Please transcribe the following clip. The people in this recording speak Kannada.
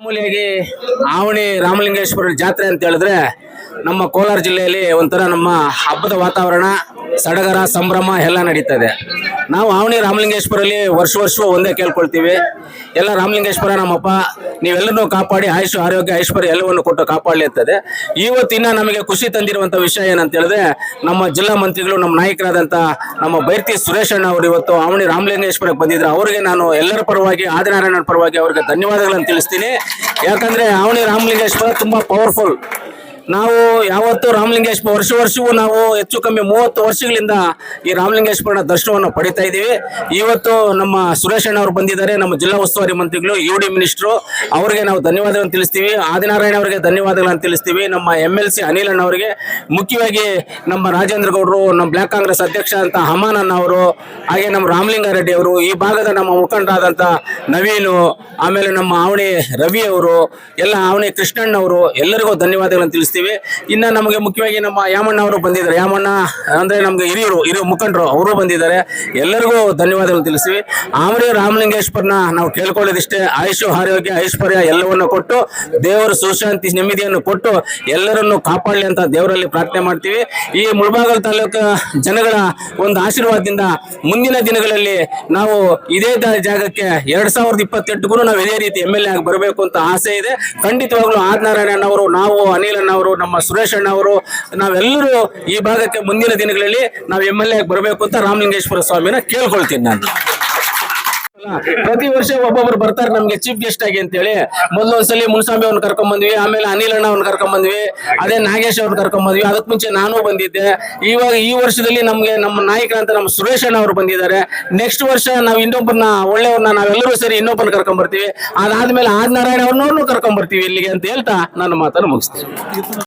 ಮಾಮೂಲಿಯಾಗಿ ಆವಣಿ ರಾಮಲಿಂಗೇಶ್ವರ ಜಾತ್ರೆ ಅಂತ ಹೇಳಿದ್ರೆ ನಮ್ಮ ಕೋಲಾರ ಜಿಲ್ಲೆಯಲ್ಲಿ ಒಂಥರ ನಮ್ಮ ಹಬ್ಬದ ವಾತಾವರಣ, ಸಡಗರ, ಸಂಭ್ರಮ ಎಲ್ಲ ನಡೀತದೆ ನಾವು ಆವಣಿ ರಾಮಲಿಂಗೇಶ್ವರಲ್ಲಿ ವರ್ಷ ವರ್ಷ ಒಂದೇ ಕೇಳ್ಕೊಳ್ತೀವಿ. ಎಲ್ಲ ರಾಮಲಿಂಗೇಶ್ವರ ನಮ್ಮಪ್ಪ, ನೀವೆಲ್ಲರನ್ನೂ ಕಾಪಾಡಿ, ಆಯುಷ್, ಆರೋಗ್ಯ, ಐಶ್ವರ್ಯ ಎಲ್ಲವನ್ನು ಕೊಟ್ಟು ಕಾಪಾಡಲಿ ಇರ್ತದೆ ಇವತ್ತಿನ ನಮಗೆ ಖುಷಿ ತಂದಿರುವಂಥ ವಿಷಯ ಏನಂತ ಹೇಳಿದ್ರೆ, ನಮ್ಮ ಜಿಲ್ಲಾ ಮಂತ್ರಿಗಳು, ನಮ್ಮ ನಾಯಕರಾದಂಥ ನಮ್ಮ ಬೈರ್ತಿ ಸುರೇಶ್ ಅಣ್ಣ ಅವರು ಇವತ್ತು ಆವಣಿ ರಾಮಲಿಂಗೇಶ್ವರಕ್ಕೆ ಬಂದಿದ್ರು. ಅವರಿಗೆ ನಾನು ಎಲ್ಲರ ಪರವಾಗಿ ಆದಿನಾರಾಯಣ ಪರವಾಗಿ ಅವರಿಗೆ ಧನ್ಯವಾದಗಳನ್ನು ತಿಳಿಸ್ತೀನಿ. ಯಾಕಂದ್ರೆ ಆವಣಿ ರಾಮಲಿಂಗೇಶ್ವರ ತುಂಬಾ ಪವರ್ಫುಲ್ ನಾವು ಯಾವತ್ತು ರಾಮಲಿಂಗೇಶ್ವರ ವರ್ಷ ವರ್ಷವೂ ನಾವು ಹೆಚ್ಚು ಕಮ್ಮಿ ಮೂವತ್ತು ವರ್ಷಗಳಿಂದ ಈ ರಾಮಲಿಂಗೇಶ್ವರನ ದರ್ಶನವನ್ನು ಪಡಿತಾ ಇದ್ದೀವಿ. ಇವತ್ತು ನಮ್ಮ ಸುರೇಶ್ ಅವರು ಬಂದಿದ್ದಾರೆ, ನಮ್ಮ ಜಿಲ್ಲಾ ಉಸ್ತುವಾರಿ ಮಂತ್ರಿಗಳು ಯು ಡಿ ಮಿನಿಸ್ಟ್ರು ಅವರಿಗೆ ನಾವು ಧನ್ಯವಾದಗಳನ್ನು ತಿಳಿಸ್ತೀವಿ. ಆದಿನಾರಾಯಣ ಅವರಿಗೆ ಧನ್ಯವಾದಗಳನ್ನು ತಿಳಿಸ್ತೀವಿ. ನಮ್ಮ ಎಂ ಎಲ್ ಸಿ ಅನಿಲ್ ಅಣ್ಣ ಅವರಿಗೆ, ಮುಖ್ಯವಾಗಿ ನಮ್ಮ ರಾಜೇಂದ್ರ ಗೌಡರು, ನಮ್ಮ ಬ್ಲಾಕ್ ಕಾಂಗ್ರೆಸ್ ಅಧ್ಯಕ್ಷ ಅಂತ ಹಮಾನ್ ಅವರು, ಹಾಗೆ ನಮ್ಮ ರಾಮಲಿಂಗಾರೆಡ್ಡಿ ಅವರು, ಈ ಭಾಗದ ನಮ್ಮ ಮುಖಂಡರಾದಂಥ ನವೀನು, ಆಮೇಲೆ ನಮ್ಮ ಆವಣಿ ರವಿ ಅವರು, ಎಲ್ಲ ಆವಣಿ ಕೃಷ್ಣಣ್ಣ ಅವರು, ಎಲ್ಲರಿಗೂ ಧನ್ಯವಾದಗಳನ್ನು ತಿಳಿಸ್ತೀವಿ. ಇನ್ನು ನಮಗೆ ಮುಖ್ಯವಾಗಿ ನಮ್ಮ ಯಾಮಣ್ಣ ಅವರು ಬಂದಿದ್ದಾರೆ. ಯಾಮಣ್ಣ, ಅಂದ್ರೆ ನಮ್ಗೆ ಹಿರಿಯರು, ಹಿರಿಯ ಮುಖಂಡರು ಅವರು ಬಂದಿದ್ದಾರೆ. ಎಲ್ಲರಿಗೂ ಧನ್ಯವಾದಗಳು ತಿಳಿಸ್ತೀವಿ. ಆಮರಿ ರಾಮಲಿಂಗೇಶ್ವರನ ನಾವು ಕೇಳ್ಕೊಳ್ಳೋದಿಷ್ಟೇ. ಆಯುಷು ಆರೋಗ್ಯ, ಐಶ್ವರ್ಯ ಎಲ್ಲವನ್ನು ಕೊಟ್ಟು, ದೇವರು ಸುಶಾಂತಿ ನೆಮ್ಮದಿಯನ್ನು ಕೊಟ್ಟು ಎಲ್ಲರನ್ನು ಕಾಪಾಡಲಿ ಅಂತ ದೇವರಲ್ಲಿ ಪ್ರಾರ್ಥನೆ ಮಾಡ್ತೀವಿ. ಈ ಮುಳಬಾಗಲ ತಾಲೂಕು ಜನಗಳ ಒಂದು ಆಶೀರ್ವಾದದಿಂದ ಮುಂದಿನ ದಿನಗಳಲ್ಲಿ ನಾವು ಇದೇ ಜಾಗಕ್ಕೆ ಎರಡ್ ಸಾವಿರದ ಇಪ್ಪತ್ತೆಂಟಗೂ ನಾವು ಇದೇ ರೀತಿ ಎಂ ಎಲ್ ಎ ಆಗಿ ಬರಬೇಕು ಅಂತ ಆಸೆ ಇದೆ. ಖಂಡಿತವಾಗ್ಲೂ ನಾರಾಯಣ ಅವರು ನಾವು ಅನಿಲ್ ಅಣ್ಣ ಅವರು, ನಮ್ಮ ಸುರೇಶ್ ಅಣ್ಣ ಅವರು, ನಾವೆಲ್ಲರೂ ಈ ಭಾಗಕ್ಕೆ ಮುಂದಿನ ದಿನಗಳಲ್ಲಿ ನಾವು ಎಂ ಎಲ್ ಎ ಬರಬೇಕು ಅಂತ ರಾಮಲಿಂಗೇಶ್ವರ ಸ್ವಾಮಿನ ಕೇಳ್ಕೊಳ್ತೀನಿ ನಾನು. ಪ್ರತಿ ವರ್ಷ ಒಬ್ಬೊಬ್ರು ಬರ್ತಾರೆ ನಮ್ಗೆ ಚೀಫ್ ಗೆಸ್ಟ್ ಆಗಿ ಅಂತೇಳಿ. ಮೊದಲು ಒಂದ್ಸಲಿ ಮುನ್ಸ್ವಾಮಿ ಅವ್ನ ಕರ್ಕೊಂಡ್ ಬಂದ್ವಿ ಆಮೇಲೆ ಅನಿಲ್ ಅಣ್ಣ ಅವ್ನ ಕರ್ಕೊಂಡ್ ಬಂದ್ವಿ ಅದೇ ನಾಗೇಶ್ ಅವ್ರನ್ನ ಕರ್ಕೊಂಡ್ ಬಂದ್ವಿ ಅದಕ್ ಮುಂಚೆ ನಾನು ಬಂದಿದ್ದೆ. ಇವಾಗ ಈ ವರ್ಷದಲ್ಲಿ ನಮ್ಗೆ ನಮ್ಮ ನಾಯಕ ಅಂತ ನಮ್ಮ ಸುರೇಶ್ ಅಣ್ಣ ಅವ್ರು ಬಂದಿದ್ದಾರೆ. ನೆಕ್ಸ್ಟ್ ವರ್ಷ ನಾವು ಇನ್ನೊಬ್ಬರನ್ನ ಒಳ್ಳೆಯವ್ರನ್ನ ನಾವೆಲ್ಲರೂ ಸೇರಿ ಇನ್ನೊಬ್ಬರನ್ನ ಕರ್ಕೊಂಡ್ ಬರ್ತೀವಿ ಅದಾದ್ಮೇಲೆ ಆದ್ ನಾರಾಯಣ ಅವ್ರನ್ನೂ ಕರ್ಕೊಂಡ್ ಬರ್ತೀವಿ ಇಲ್ಲಿಗೆ ಅಂತ ಹೇಳ್ತಾ ನನ್ನ ಮಾತನ್ನು ಮುಗಿಸ್ತೀನಿ.